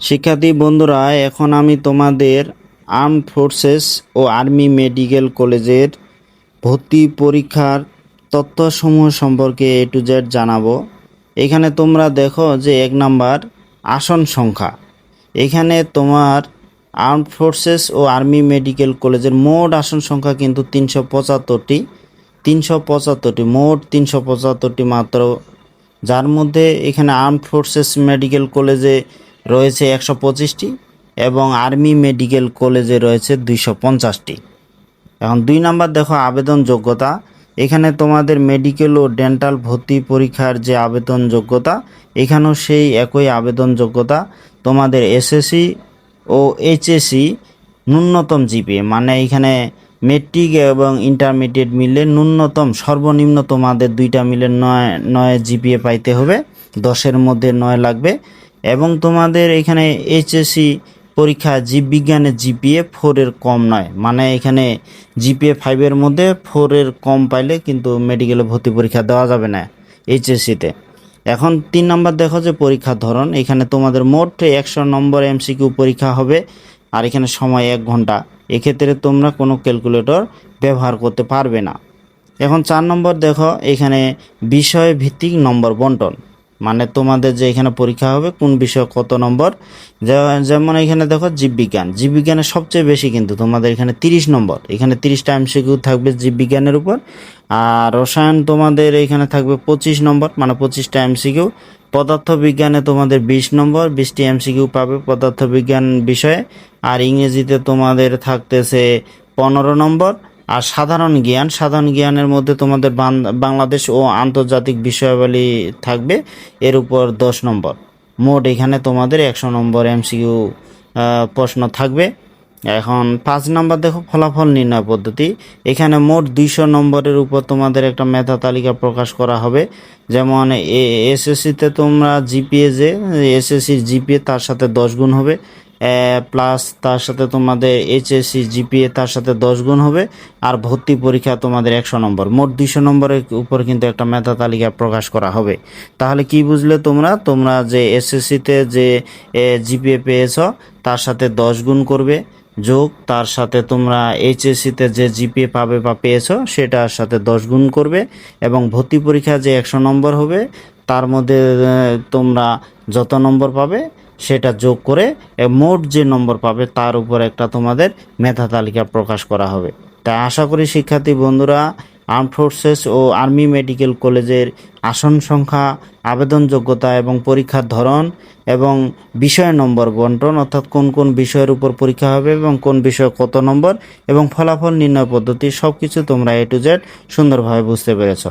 শিক্ষার্থী বন্ধুরা, এখন আমি তোমাদের আর্ম ফোর্সেস ও আর্মি মেডিকেল কলেজের ভর্তি পরীক্ষার তথ্যসমূহ সম্পর্কে এ টু জেড জানাব। এখানে তোমরা দেখো যে এক নাম্বার আসন সংখ্যা। এখানে তোমার আর্ম ফোর্সেস ও আর্মি মেডিকেল কলেজের মোট আসন সংখ্যা কিন্তু তিনশো পঁচাত্তরটি। তিনশো পঁচাত্তরটি, মোট তিনশো পঁচাত্তরটি মাত্র। যার মধ্যে এখানে আর্ম ফোর্সেস মেডিকেল কলেজে রয়েছে একশো পঁচিশটি এবং আর্মি মেডিকেল কলেজে রয়েছে দুইশো পঞ্চাশটি। এখন দুই নাম্বার দেখো আবেদন যোগ্যতা। এখানে তোমাদের মেডিকেল ও ডেন্টাল ভর্তি পরীক্ষার যে আবেদন যোগ্যতা, এখানেও সেই একই আবেদন যোগ্যতা। তোমাদের এসএসসি ও এইচএসসি ন্যূনতম জিপিএ মানে এখানে মেট্রিক এবং ইন্টারমিডিয়েট মিলে ন্যূনতম, সর্বনিম্ন তোমাদের দুইটা মিলে নয় নয় জিপিএ পাইতে হবে। দশের মধ্যে নয় লাগবে। এবং তোমাদের এখানে এইচএসসি পরীক্ষা জীববিজ্ঞানের জিপিএ ফোরের কম নয়। মানে এখানে জিপিএ ফাইভের মধ্যে ফোরের কম পাইলে কিন্তু মেডিকেলে ভর্তি পরীক্ষা দেওয়া যাবে না এইচএসসিতে এখন তিন নম্বর দেখো যে পরীক্ষার ধরন। এখানে তোমাদের মোট একশো নম্বর এমসিকিউ পরীক্ষা হবে আর এখানে সময় এক ঘণ্টা। এক্ষেত্রে তোমরা কোনো ক্যালকুলেটর ব্যবহার করতে পারবে না। এখন চার নম্বর দেখো, এখানে বিষয় ভিত্তিক নম্বর বন্টন। মানে তোমাদের যে এখানে পরীক্ষা হবে, কোন বিষয় কত নম্বর? যেমন এখানে দেখো জীববিজ্ঞান। জীববিজ্ঞানের সবচেয়ে বেশি কিন্তু তোমাদের এখানে তিরিশ নম্বর। এখানে তিরিশটা এমসিকিউ থাকবে জীববিজ্ঞানের উপর। আর রসায়ন তোমাদের এখানে থাকবে পঁচিশ নম্বর মানে পঁচিশটা এমসিকিউ পদার্থ বিজ্ঞানে তোমাদের বিশ নম্বর বিশটি এমসিকিউ পাবে পদার্থ বিজ্ঞান বিষয়ে। আর ইংরেজিতে তোমাদের থাকতেছে পনেরো নম্বর। আর সাধারণ জ্ঞান, সাধারণ জ্ঞানের মধ্যে তোমাদের বাংলাদেশ ও আন্তর্জাতিক বিষয়াবলী থাকবে। এর উপর দশ নম্বর। মোট এখানে তোমাদের একশো নম্বর এমসিকিউ প্রশ্ন থাকবে। এখন পাঁচ নম্বর দেখো, ফলাফল নির্ণয় পদ্ধতি। এখানে মোট দুইশো নম্বরের উপর তোমাদের একটা মেধা তালিকা প্রকাশ করা হবে। যেমন এসএসসিতে তোমরা জিপিএ যে, এসএসসির জিপিএ তার সাথে দশ গুণ হবে। প্লাস তার সাথে তোমাদের এইচএসসি জিপিএ তার সাথে দশ গুণ হবে। আর ভর্তি পরীক্ষা তোমাদের একশো নম্বর। মোট দুইশো নম্বরের উপর কিন্তু একটা মেধা তালিকা প্রকাশ করা হবে। তাহলে কি বুঝলে তোমরা? তোমরা যে এসএসসিতে যে জিপিএ পেয়েছ, তার সাথে দশ গুণ করবে। যোগ, তার সাথে তোমরা এইচএসসিতে যে জিপিএ পাবে বা পেয়েছ, সেটার সাথে দশ গুণ করবে। এবং ভর্তি পরীক্ষা যে একশো নম্বর হবে, তার মধ্যে তোমরা যত নম্বর পাবে সেটা যোগ করে মোট যে নম্বর পাবে তার উপর একটা তোমাদের মেধা তালিকা প্রকাশ করা হবে। তাই আশা করি শিক্ষার্থী বন্ধুরা আর্ম ফোর্সেস ও আর্মি মেডিকেল কলেজের আসন সংখ্যা, আবেদন যোগ্যতা এবং পরীক্ষার ধরন এবং বিষয় নম্বর বন্টন, অর্থাৎ কোন কোন বিষয়ের উপর পরীক্ষা হবে এবং কোন বিষয়ে কত নম্বর এবং ফলাফল নির্ণয় পদ্ধতি সব কিছু তোমরা এ টু জেড সুন্দরভাবে বুঝতে পেরেছ।